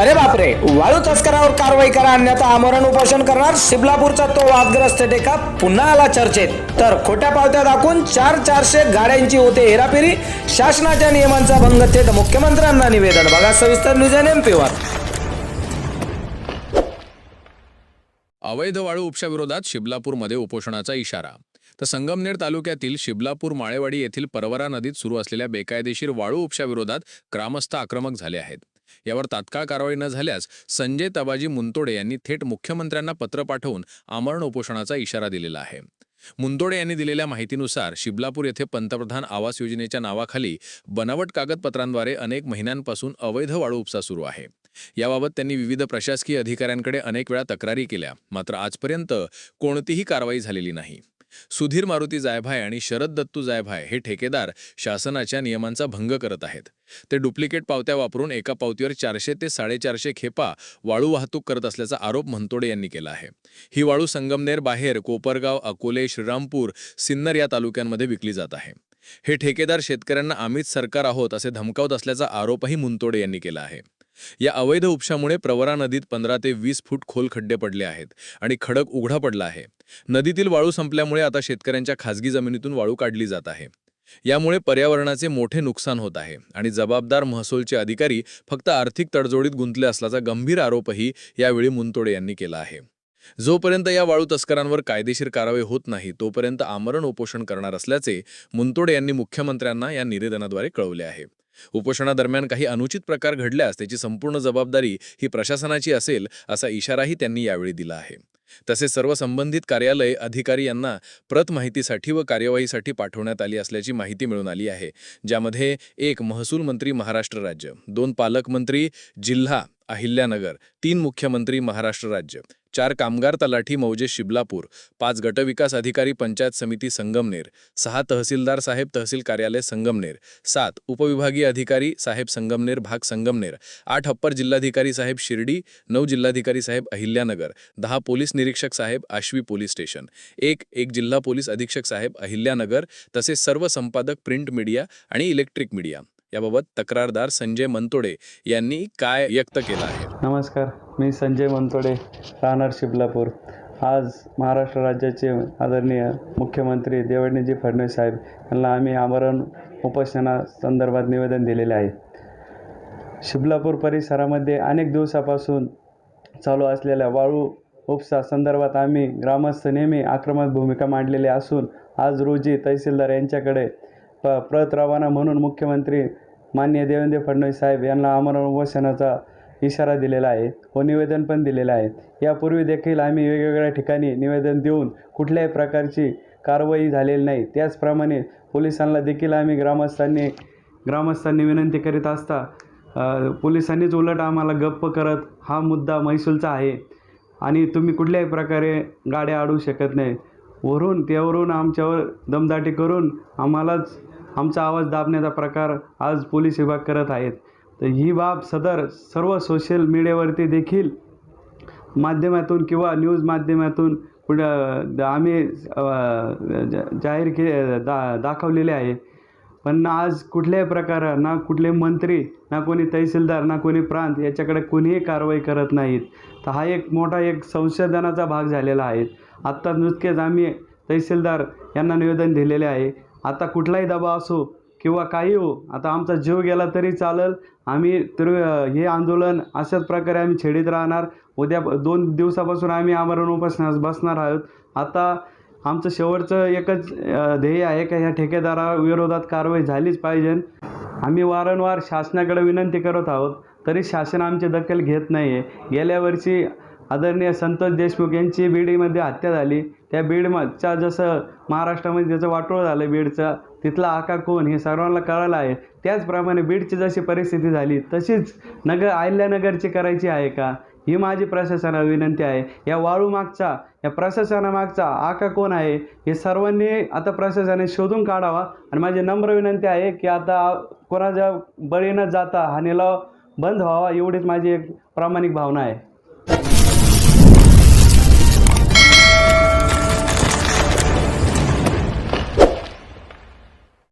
अरे बापरे वाळू तस्करावर कारवाई करा अन्यथा आमरण उपोषण करणार. शिबलापूरचा तो वादग्रस्त टेका पुन्हा आला चर्चेत. तर खोट्या पावत्या दाखवून चार चारशे गाड्यांची होते हेराफेरी. शासनाच्या नियमांचा भंग थेट मुख्यमंत्र्यांना निवेदन. बघा सविस्तर न्यूज एन वर. अवैध वाळू उपशाविरोधात शिबलापूरमध्ये उपोषणाचा इशारा. तर संगमनेर तालुक्यातील शिबलापूर माळेवाडी येथील परवरा नदीत सुरू असलेल्या बेकायदेशीर वाळू उपशाविरोधात ग्रामस्थ आक्रमक झाले आहेत. यावर तात्काळ कारवाई न झाल्यास संजय तबाजी मुंतोडे यांनी थेट मुख्यमंत्र्यांना पत्र पाठवून आमरण उपोषणाचा इशारा दिलेला आहे. मुंतोडे यांनी दिलेल्या माहितीनुसार शिबलापूर येथे पंतप्रधान आवास योजनेच्या नावाखाली बनावट कागदपत्रांद्वारे अनेक महिन्यांपासून अवैध वाळू उपसा सुरू आहे. याबाबत त्यांनी विविध प्रशासकीय अधिकाऱ्यांकडे अनेक वेळा तक्रारी केल्या मात्र आजपर्यंत कोणतीही कारवाई झालेली नाही. सुधीर मारुती जायभाय आणि शरद दत्तू जायभाय हे ठेकेदार शासनाच्या नियमांचा भंग करत आहेत. ते डुप्लिकेट पावत्या वापरून एका पावतीवर चारशे ते साडेचारशे खेपा वाळू वाहतूक करत असल्याचा आरोप म्हणतोडे यांनी केला आहे. ही वाळू संगमनेर बाहेर कोपरगाव अकोले श्रीरामपूर सिन्नर या तालुक्यांमध्ये विकली जात आहे. हे ठेकेदार शेतकऱ्यांना आम्हीच सरकार आहोत असे धमकावत असल्याचा आरोपही मुंतोडे यांनी केला आहे. या अवैध उपशामुळे प्रवरा नदीत पंधरा ते वीस फूट खोल खड्डे पडले आहेत आणि खडक उघडा पडला आहे. नदीतील वाळू संपल्यामुळे आता शेतकऱ्यांच्या खासगी जमिनीतून वाळू काढली जात आहे. यामुळे पर्यावरणाचे मोठे नुकसान होत आहे आणि जबाबदार महसूलचे अधिकारी फक्त आर्थिक तडजोडीत गुंतले असल्याचा गंभीर आरोपही यावेळी मुंतोडे यांनी केला आहे. जोपर्यंत या वाळू तस्करांवर कायदेशीर कारवाई होत नाही तोपर्यंत आमरण उपोषण करणार असल्याचे मुंतोडे यांनी मुख्यमंत्र्यांना या निवेदनाद्वारे कळवले आहे. उपोषणादरम्यान काही अनुचित प्रकार घडल्यास त्याची संपूर्ण जबाबदारी ही प्रशासनाची असेल असा इशाराही त्यांनी यावेळी दिला आहे. तसेच सर्व संबंधित कार्यालय अधिकारी यांना प्रत माहितीसाठी व कार्यवाहीसाठी पाठवण्यात आली असल्याची माहिती मिळून आली आहे ज्यामध्ये एक महसूल मंत्री महाराष्ट्र राज्य दोन पालकमंत्री जिल्हा अहिल्यानगर तीन मुख्यमंत्री महाराष्ट्र राज्य चार कामगार तलाठी मौजे शिबलापूर पाच गटविकास अधिकारी पंचायत समिती संगमनेर सहा तहसीलदार साहेब तहसील कार्यालय संगमनेर सात उपविभागीय अधिकारी साहेब संगमनेर भाग संगमनेर आठ अप्पर जिल्हाधिकारी साहेब शिर्डी नऊ जिल्हाधिकारी साहेब अहिल्यानगर दहा पोलीस निरीक्षक साहेब आश्वी पोलीस स्टेशन एक एक जिल्हा पोलीस अधीक्षक साहेब अहिल्यानगर तसेच सर्व संपादक प्रिंट मीडिया आणि इलेक्ट्रिक मीडिया. याबाबत तक्रारदार संजय मंतोडे यांनी काय व्यक्त केलं आहे? नमस्कार मी संजय मनतोडे राहणार शिबलापूर. आज महाराष्ट्र राज्याचे आदरणीय मुख्यमंत्री देवेंद्रजी फडणवीस साहेब यांना आम्ही आमरण उपोषणासंदर्भात निवेदन दिलेले आहे. शिबलापूर परिसरामध्ये अनेक दिवसापासून चालू असलेल्या वाळू उपसा संदर्भात आम्ही ग्रामस्थ नेहमी आक्रमक भूमिका मांडलेली असून आज रोजी तहसीलदार यांच्याकडे प प्रत रवाना म्हणून मुख्यमंत्री मान्य देवेंद्र फडणवीस साहेब यांना आमरण उपोषणाचा इशारा दिलेला आहे व निवेदन पण दिलेलं आहे. यापूर्वी देखील आम्ही वेगवेगळ्या ठिकाणी निवेदन देऊन कुठल्याही प्रकारची कारवाई झालेली नाही. त्याचप्रमाणे पोलिसांना देखील आम्ही ग्रामस्थांनी ग्रामस्थांनी विनंती करीत असता पोलिसांनीच उलट आम्हाला गप्प करत हा मुद्दा महसूलचा आहे आणि तुम्ही कुठल्याही प्रकारे गाड्या अडवू शकत नाही. वरून त्यावरून आमच्यावर दमदाटी करून आम्हालाच आमचा आवाज दाबण्याचा प्रकार आज पोलीस विभाग करत आहेत. तर ही बाब सदर सर्व सोशल मीडियावरती देखील माध्यमातून किंवा न्यूज माध्यमातून पुढे आम्ही जाहीर के दा दाखवलेले आहे. पण आज कुठल्याही प्रकार ना कुठले मंत्री ना कोणी तहसीलदार ना कोणी प्रांत याच्याकडे कोणीही कारवाई करत नाहीत. तर हा एक मोठा एक संशोधनाचा भाग झालेला आहे. आत्ता नुकतेच आम्ही तहसीलदार यांना निवेदन दिलेले आहे. आता कुठलाही दबाव असो किंवा काही हो आता आमचा जीव गेला तरी चालेल. आम्ही तर हे आंदोलन अशाच प्रकारे आम्ही छेडीत राहणार. उद्या दोन दिवसापासून आम्ही आमरण उपासनास बसणार आहोत. आता आमचं शेवटचं एकच ध्येय आहे का ह्या ठेकेदाराविरोधात कारवाई झालीच पाहिजे. आम्ही वारंवार शासनाकडे विनंती करत आहोत तरी शासन आमची दखल घेत नाही आहे गेल्या वर्षी आदरणीय संतोष देशमुख यांची बीडीमध्ये हत्या झाली. त्या बीडच्या जसं महाराष्ट्रामध्ये ज्याचं वाटोळ झालं बीडचं तिथला आका कोण हे सर्वांना कळालं आहे. त्याचप्रमाणे बीडची जशी परिस्थिती झाली तशीच नगर अहिल्यानगरची करायची आहे का? ही माझी प्रशासनाला विनंती आहे. या वाळूमागचा या प्रशासनामागचा आका कोण आहे हे सर्वांनी आता प्रशासनाने शोधून काढावा. आणि माझी नम्र विनंती आहे की आता कोणाच्या बळी न जाता हा निलाव बंद व्हावा एवढीच माझी एक प्रामाणिक भावना आहे.